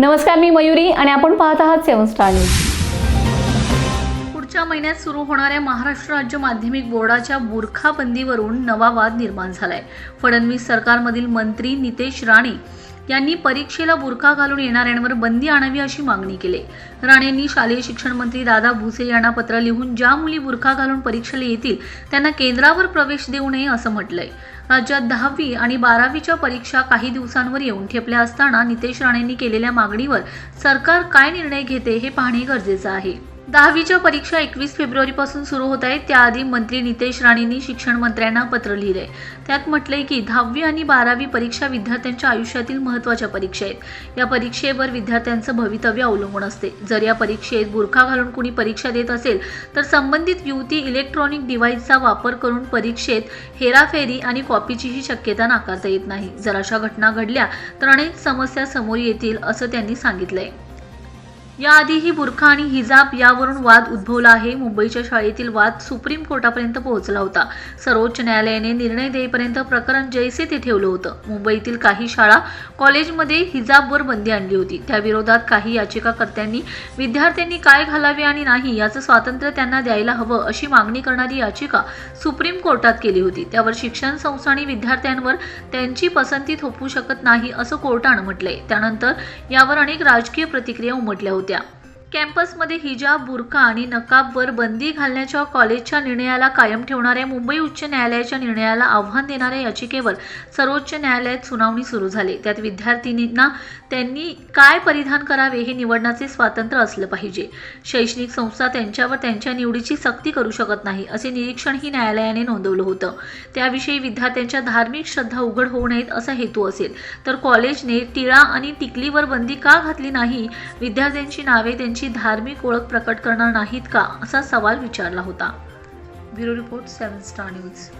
नमस्कार मी मयुरी आणि आपण पाहत आहात सेवन स्टार न्यूज. पुढच्या महिन्यात सुरू होणाऱ्या महाराष्ट्र राज्य माध्यमिक बोर्डाच्या बुरखा बंदीवरून नवा वाद निर्माण झालाय. फडणवीस सरकारमधील मंत्री नितेश राणे यांनी परीक्षेला बुरखा घालून येणाऱ्यांवर बंदी आणावी अशी मागणी केली. राणेंनी शालेय शिक्षण मंत्री दादा भुसे यांना पत्र लिहून ज्या मुली बुरखा घालून परीक्षेला येतील त्यांना केंद्रावर प्रवेश देऊ नये असं म्हटलंय. राज्यात दहावी आणि बारावीच्या परीक्षा काही दिवसांवर येऊन ठेपल्या असताना नितेश राणेंनी केलेल्या मागणीवर सरकार काय निर्णय घेते हे पाहणे गरजेचं आहे. दहावीच्या परीक्षा एकवीस फेब्रुवारीपासून सुरू होत आहेत. त्याआधी मंत्री नितेश राणेंनी शिक्षण मंत्र्यांना पत्र लिहिले त्यात म्हटलंय की दहावी आणि बारावी परीक्षा विद्यार्थ्यांच्या आयुष्यातील महत्त्वाच्या परीक्षा आहेत. या परीक्षेवर विद्यार्थ्यांचं भवितव्य अवलंबून असते. जर या परीक्षेत बुरखा घालून कुणी परीक्षा देत असेल तर संबंधित युवती इलेक्ट्रॉनिक डिव्हाइसचा वापर करून परीक्षेत हेराफेरी आणि कॉपीचीही शक्यता नाकारता येत नाही. जर अशा घटना घडल्या तर अनेक समस्या समोर येतील असं त्यांनी सांगितलंय. याआधीही बुरखा आणि हिजाब यावरून वाद उद्भवला आहे. मुंबईच्या शाळेतील वाद सुप्रीम कोर्टापर्यंत पोहोचला होता. सर्वोच्च न्यायालयाने निर्णय देईपर्यंत प्रकरण जैसे ते ठेवलं होतं. मुंबईतील काही शाळा कॉलेजमध्ये हिजाबवर बंदी आणली होती. त्याविरोधात काही याचिकाकर्त्यांनी विद्यार्थ्यांनी काय घालावे आणि नाही याचं स्वातंत्र्य त्यांना द्यायला हवं अशी मागणी करणारी याचिका सुप्रीम कोर्टात केली होती. त्यावर शिक्षण संस्था आणि विद्यार्थ्यांवर त्यांची पसंती थोपवू शकत नाही असं कोर्टानं म्हटलंय. त्यानंतर यावर अनेक राजकीय प्रतिक्रिया उमटल्या होत्या. ചോദ്യം कॅम्पसमध्ये हिजाब बुरका आणि नकाबवर बंदी घालण्याच्या कॉलेजच्या निर्णयाला कायम ठेवणाऱ्या मुंबई उच्च न्यायालयाच्या निर्णयाला आव्हान देणाऱ्या याचिकेवर सर्वोच्च न्यायालयात सुनावणी सुरू झाली. त्यात विद्यार्थिनींना त्यांनी काय परिधान करावे हे निवडण्याचे स्वातंत्र्य असलं पाहिजे. शैक्षणिक संस्था त्यांच्यावर त्यांच्या निवडीची सक्ती करू शकत नाही असे निरीक्षणही न्यायालयाने नोंदवलं होतं. त्याविषयी विद्यार्थ्यांच्या धार्मिक श्रद्धा उघड होऊ नयेत असा हेतू असेल. तर कॉलेजने टिळा आणि टिकलीवर बंदी का घातली नाही? विद्यार्थ्यांची नावे त्यांची धार्मिक ओळख प्रकट करणार नाहीत का असा सवाल विचारला होता. Bureau report seven star news.